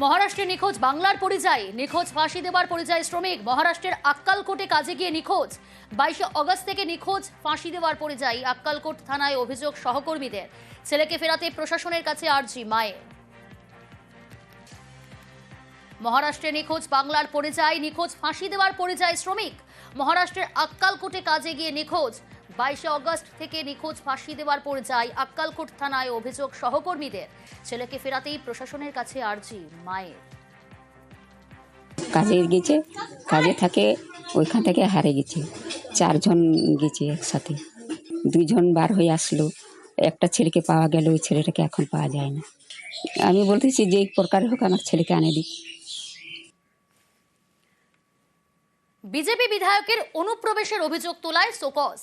মহারাষ্ট্রে নিখোঁজ, বাংলার পরিযায়ী। নিখোঁজ ফাঁসি দেওয়ার পরিযায়ী শ্রমিক। মহারাষ্ট্রের আক্কালকোটে কাজে গিয়ে নিখোঁজ। বাইশে অগস্ট থেকে নিখোঁজ, ফাঁসি দেওয়ার পরিযায়ী আক্কালকোট থানায় অভিযোগ সহকর্মীদের। ছেলেকে ফেরাতে প্রশাসনের কাছে আর্জি মায়ের। মহারাষ্ট্রে নিখোঁজ, বাংলার পরিযায়ী। নিখোঁজ, ফাঁসি দেওয়ার পরিযায়ী শ্রমিক। মহারাষ্ট্রের আক্কালকোটে কাজে গিয়ে নিখোঁজ। বাইশে অগস্ট থেকে নিখোঁজ ফাঁসি দেওয়ার পরিযায়ী আক্কালকোট থানায় অভিযোগ সহকর্মীদের। ছেলেকে ফেরাতেই প্রশাসনের কাছে আর্জি মায়ের। কাজে গেছে কাজে থাকে ওইখান থেকে হারে গেছে চারজন গেছে একসাথে। দুইজন বার হয়ে আসলো একটা ছেলেকে পাওয়া গেল ওই ছেলেটাকে এখন পাওয়া যায় না। আমি বলতেছি যে প্রকার হোক আমার ছেলেকে আনে দিই বিজেপি বিধায়কের অনুপ্রবেশের অভিযোগ তোলায় সোকস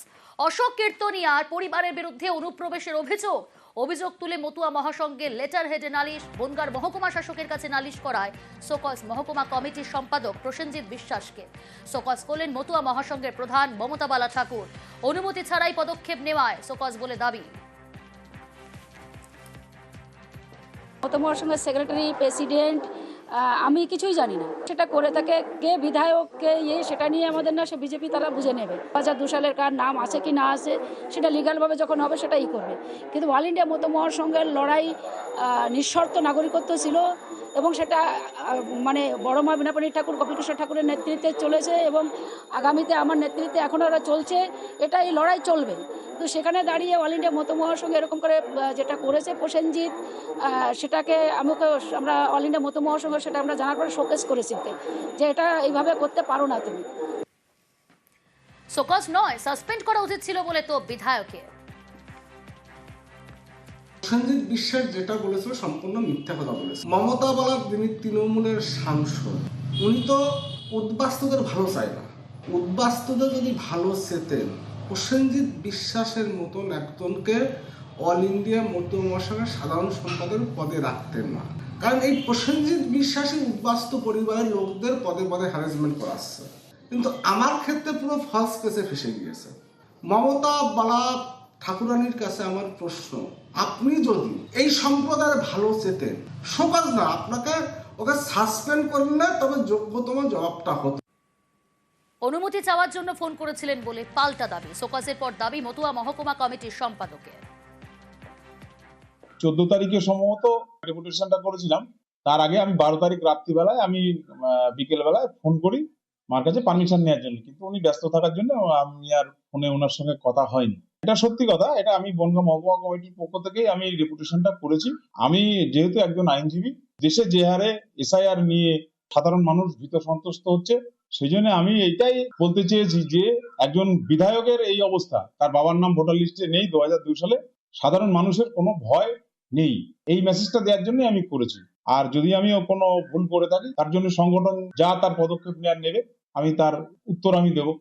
অশোক কীর্তনিয়ার পরিবারের বিরুদ্ধে অনুপ্রবেশের অভিযোগ। অভিযোগ তুলে মতুয়া মহাসংঘের লেটার হেডে নালিশ, বনগার মহকুমা শাসকের কাছে নালিশ করায় সোকস মহকুমা কমিটির সম্পাদক প্রসেনজিৎ বিশ্বাসকে। সোকস করলেন মতুয়া মহাসংঘের প্রধান মমতা বালা ঠাকুর। অনুমতি ছাড়াই পদক্ষেপ নেওয়ায় সোকস বলে দাবি। মতমর সঙ্গে সেক্রেটারি, প্রেসিডেন্ট আমি কিছুই জানি না। সেটা করে থাকে কে বিধায়ক, কে ইয়ে সেটা নিয়ে আমাদের না সে বিজেপি তারা বুঝে নেবে। দু হাজার দু সালের কার নাম আছে কি না আছে, সেটা লিগালভাবে যখন হবে সেটাই করবে। কিন্তু অল ইন্ডিয়া মতমহর সঙ্গের লড়াই নিঃশর্ত নাগরিকত্ব ছিল এবং সেটা মানে বড় মা বিনাপাণী ঠাকুর কপিলকৃষ্ণ ঠাকুরের নেতৃত্বে চলেছে এবং আগামীতে আমার নেতৃত্বে এখন ওরা চলছে, এটা এই লড়াই চলবে। তো সেখানে দাঁড়িয়ে অল ইন্ডিয়া মতমহর সঙ্গে এরকম করে যেটা করেছে প্রসেনজিৎ সেটাকে আমাকে আমরা অল ইন্ডিয়া মতমহর সঙ্গে সেটা আমরা জানার পরে শোকেস করেছি যে এটা এইভাবে করতে পারো না তুমি। সোকস নয় সাসপেন্ড করা উচিত ছিল বলে তো বিধায়কের। সঞ্জিত বিশ্বাস যেটা বলেছিল সম্পূর্ণ মিথ্যা কথা বলেছে মমতা বলার তিনি তৃণমূলের সাংসদ উনি তো উদ্বাস্তুদের ভালো চায় না। উদ্বাস্তুদের যদি ভালো চেতেন প্রসেনজিৎ বিশ্বাসের মতন একজনকে অল ইন্ডিয়া মধ্য মহাসংঘের সাধারণ সম্পাদক পদে রাখতেন না। কারণ এই প্রসেনজিৎ বিশ্বাসী উদ্বাস্তু পরিবারের লোকদের পদে পদে হ্যারাসমেন্ট করাচ্ছে কিন্তু আমার ক্ষেত্রে পুরো ফলস কেসে ফেসে গিয়েছে। মমতা বালা ঠাকুরানির কাছে আমার প্রশ্ন, আপনি যদি এই সম্প্রদায়ের ভালো চেতেন সকাল না আপনাকে ওকে সাসপেন্ড করলে তবে যোগ্যতম জবাবটা হতো। অনুমতি চাওয়ার জন্য ফোন করেছিলেন বলে পাল্টা দাবি। সোকাসের পর দাবি, মতুয়া মহকুমা কমিটির সম্পাদকের। চোদ্দ তারিখে সম্ভবত ডেপুটেশনটা করেছিলাম। তার আগে আমি বারো তারিখ রাত্রিবেলায় আমি বিকেল বেলায় ফোন করি মার কাছে পারমিশন নেওয়ার জন্য। কিন্তু উনি ব্যস্ত থাকার জন্য আমি আর ফোনে ওনার সঙ্গে কথা হয়নি। এটা সত্যি কথা, এটা আমি বনগাঁ মহকুমা কমিটির পক্ষ থেকেই আমি ডেপুটেশনটা করেছি। আমি যেহেতু একজন আইনজীবী, দেশে যে হারে এসআইআর নিয়ে সাধারণ মানুষ ভীত সন্তুষ্ট হচ্ছে সেই জন্য আমি এটাই বলতে চেয়েছি যে একজন বিধায়কের এই অবস্থা, তার বাবার নাম ভোটার লিস্টে নেই দু সালে, সাধারণ মানুষের কোনো ভয় নেই। এই মেসেজটা দেওয়ার জন্যই আমি করেছি। আর যদি আমি কোনো ভুল করে থাকি, তার জন্য সংগঠন যা তার পদক্ষেপ নেওয়ার নেবে, আমি তার উত্তর আমি দেবো।